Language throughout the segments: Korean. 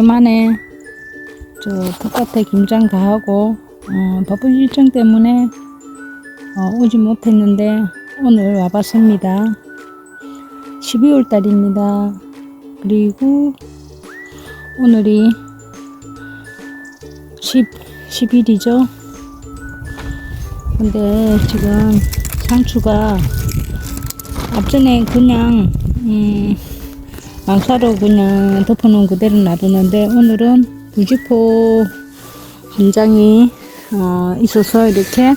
오랜만에 저 바깥에 김장 다 하고 어, 바쁜 일정 때문에 어, 오지 못했는데 오늘 와봤습니다. 12월 달입니다. 그리고 오늘이 10, 10일이죠. 근데 지금 상추가 앞전에 그냥 음, 망사로 그냥 덮어놓은 그대로 놔두는데 오늘은 부지포 한 장이 어, 있어서 이렇게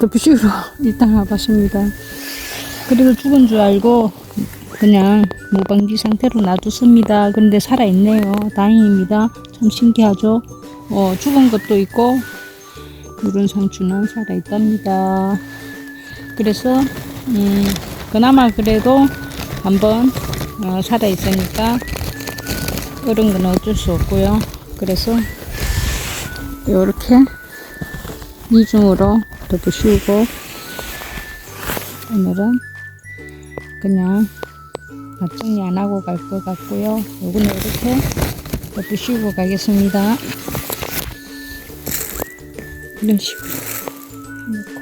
덮으시로 일단 와봤습니다. 그리고 죽은 줄 알고 그냥 무방비 상태로 놔뒀습니다. 그런데 살아있네요. 다행입니다. 참 신기하죠? 어, 죽은 것도 있고 이런 상추는 살아있답니다. 그래서 음, 그나마 그래도 한번 어, 살아있으니까 그런 건 어쩔 수 없고요. 그래서 이렇게 이중으로 덮으시고 오늘은 그냥 정리 안 하고 갈 것 같고요. 요거는 이렇게 덮으시고 가겠습니다. 이런 식으로 놓고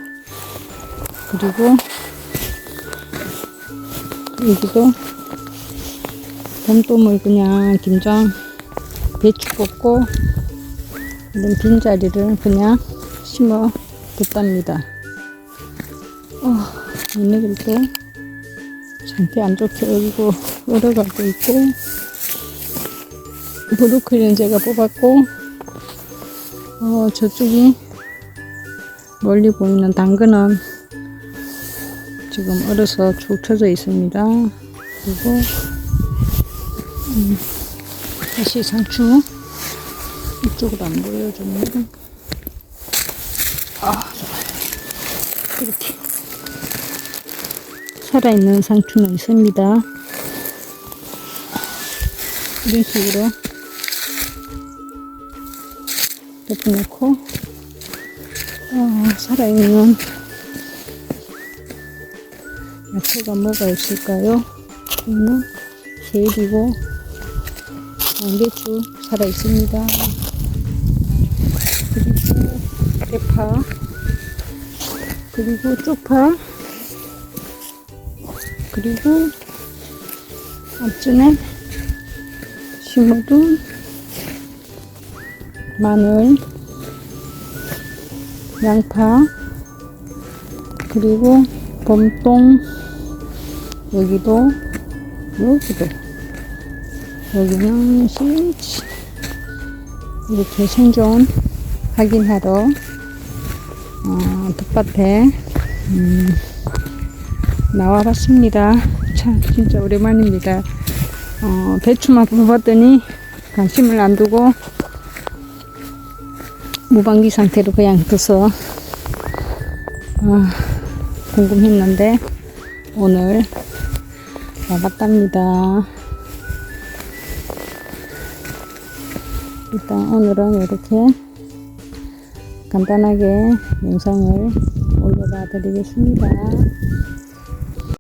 그리고 여기도 봄동을 그냥 김장 배추 꽂고 이런 빈자리를 그냥 심어 뒀답니다. 어, 오늘 때 상태 안 좋게 얼고 얼어가고 있고 브로콜리는 제가 뽑았고 어, 저쪽이 멀리 보이는 당근은 지금 얼어서 쭉 쳐져 있습니다. 그리고 음, 다시 상추 이쪽으로 안 보여주네. 아. 이렇게 살아있는 상추는 있습니다. 이런 식으로 덮어놓고 어, 살아있는 야채가 뭐가 있을까요? 이는 세일이고 양배추 살아 있습니다. 그리고 대파. 그리고 쪽파. 그리고 앞전에 심어둔 마늘 양파 그리고 봄동 여기도 여기도 여기는 스위치 이렇게 생존 확인하러 어, 텃밭에 음, 나와봤습니다. 참 진짜 오랜만입니다. 어, 배추만 뽑았더니 관심을 안 두고 무방비 상태로 그냥 둬서 어, 궁금했는데 오늘 와봤답니다. 일단 오늘은 이렇게 간단하게 영상을 올려봐 드리겠습니다.